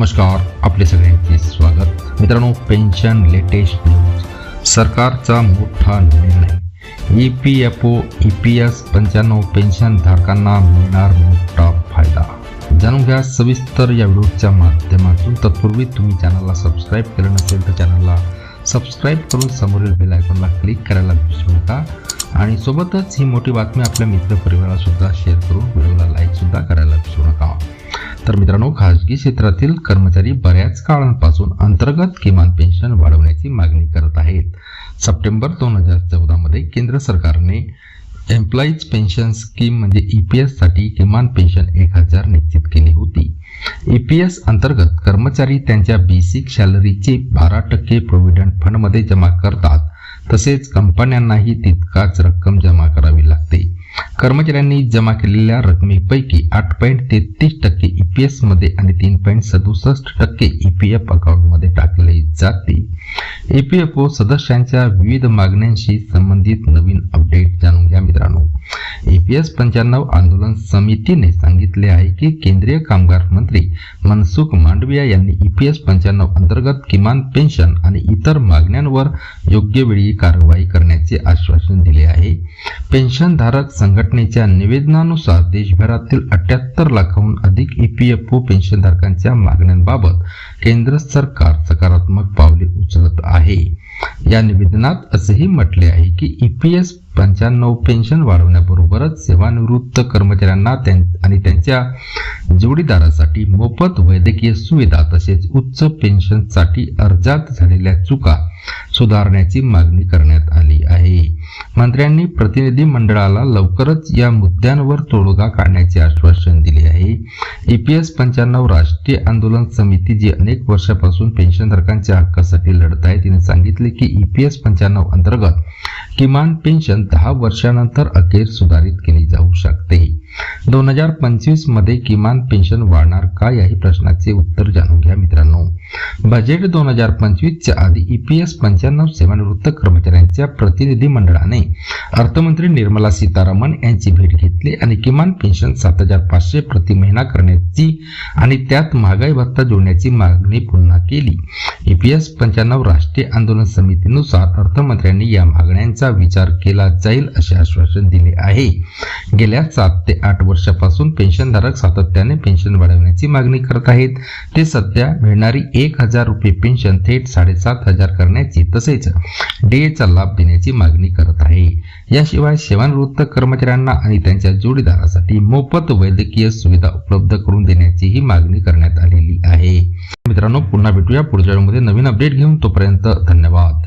नमस्कार आपले सगळ्यांचे स्वागत. मित्रांनो पेन्शन लेटेस्ट न्यूज सरकारचा मोठा निर्णय. E P F O E P S पंच्याण्णव पेन्शन धारकांना मिळणार मोठा फायदा. जाणून घ्या सविस्तर या व्हिडिओच्या माध्यमातून. तत्पूर्वी तुम्ही चॅनलला सबस्क्राईब केलं नसेल तर चॅनलला सबस्क्राईब करून समोरील बेल आयकॉनला क्लिक करायला विसरू नका. आणि सोबतच ही मोठी बातमी आपल्या मित्रपरिवारालासुद्धा शेअर करून व्हिडिओला लाईकसुद्धा करायला विसरू नका तर मित्रांनो खाजगी क्षेत्रातील कर्मचारी बऱ्याच काळांपासून अंतर्गत किमान पेन्शन वाढवण्याची मागणी करत आहेत. सप्टेंबर दोन हजार चौदामध्ये केंद्र सरकारने एम्प्लॉईज पेन्शन स्कीम म्हणजे ई पी एससाठी किमान पेन्शन एक हजार निश्चित केली होती. ई पी एस अंतर्गत कर्मचारी त्यांच्या बेसिक सॅलरीचे बारा टक्के प्रोव्हिडंट फंडमध्ये जमा करतात. तसेच कंपन्यांनाही तितकाच रक्कम जमा करावी लागते. कर्मचाऱ्यांनी जमा केलेल्या रकमेपैकी आठ पॉईंट तेहतीस टक्के ई पी मध्ये आणि तीन पॉईंट सदुसष्ट टक्के ई पी एफ अकाउंटमध्ये टाकले जाते. ई पी एफ ओ सदस्यांच्या विविध मागण्यांशी संबंधित नवीन अपडेट जाणून घ्या एस पंच्याण्णव आंदोलन समितीने सांगितले आहे की केंद्रीय कामगार मंत्री मनसुख मांडविया यांनी ई पी एस पंच्याण्णव अंतर्गत किमान पेन्शन आणि इतर मागण्यांवर योग्य वेळी कारवाई करण्याचे आश्वासन दिले आहे. पेन्शनधारक संघटनेच्या निवेदनानुसार देशभरातील अठ्याहत्तर लाखाहून अधिक ई पी एफ ओ पेन्शनधारकांच्या मागण्यांबाबत केंद्र सरकार सकारात्मक पावले उचलत आहे. या निवेदनात असेही म्हटले आहे की ई पी एस पंच्याण्णव पेन्शन वाढवण्याबरोबरच सेवानिवृत्त कर्मचाऱ्यांना आणि त्यांच्या जोडीदारासाठी मोफत वैद्यकीय सुविधा तसेच उच्च पेन्शनसाठी अर्जात झालेल्या चुका सुधारण्याची मागणी करण्यात आली मंत्र्यांनी प्रतिनिधी मंडळाला लवकरच या मुद्द्यांवर तोडगा काढण्याचे आश्वासन दिले आहे. ई पी एस पंच्याण्णव राष्ट्रीय आंदोलन समिती जी अनेक वर्षापासून पेन्शनधारकांच्या हक्कासाठी लढत आहे तिने सांगितले की ई पी एस पंच्याण्णव अंतर्गत किमान पेन्शन दहा वर्षानंतर अखेर सुधारित केली जाऊ शकते. दोन हजार पंचवीसमध्ये किमान पेन्शन वाढणार का याही प्रश्नाचे उत्तर जाणून घ्या मित्रांनो. बजेट दोन हजार पंचवीसच्या आधी ईपीएस पंच्याण्णव सेवानिवृत्त कर्मचाऱ्यांच्या प्रतिनिधी मंडळाने अर्थमंत्री निर्मला सीतारामन यांची भेट घेतली आणि किमान पेन्शन सात हजार पाचशे प्रति महिना करण्याची आणि त्यात महागाई भत्ता जोडण्याची मागणी पुन्हा केली. ईपीएस पंच्याण्णव राष्ट्रीय आंदोलन समितीनुसार अर्थमंत्र्यांनी या मागण्यांचा विचार केला जाईल असे आश्वासन दिले आहे. गेल्या सात ते आठ आठ वर्षापासून पेन्शनधारक सातत्याने पेन्शन वाढवण्याची मागणी करत आहेत. ते सध्या मिळणारी एक हजार रुपये पेन्शन थेट साडेसात हजार करण्याची तसेच डेचा लाभ देण्याची मागणी करत आहे. याशिवाय सेवानिवृत्त कर्मचाऱ्यांना आणि त्यांच्या जोडीदारासाठी मोफत वैद्यकीय सुविधा उपलब्ध करून देण्याचीही मागणी करण्यात आलेली आहे. मित्रांनो पुन्हा भेटूया पुढच्या व्हिडिओमध्ये. नवीन अपडेट घेऊन तोपर्यंत धन्यवाद.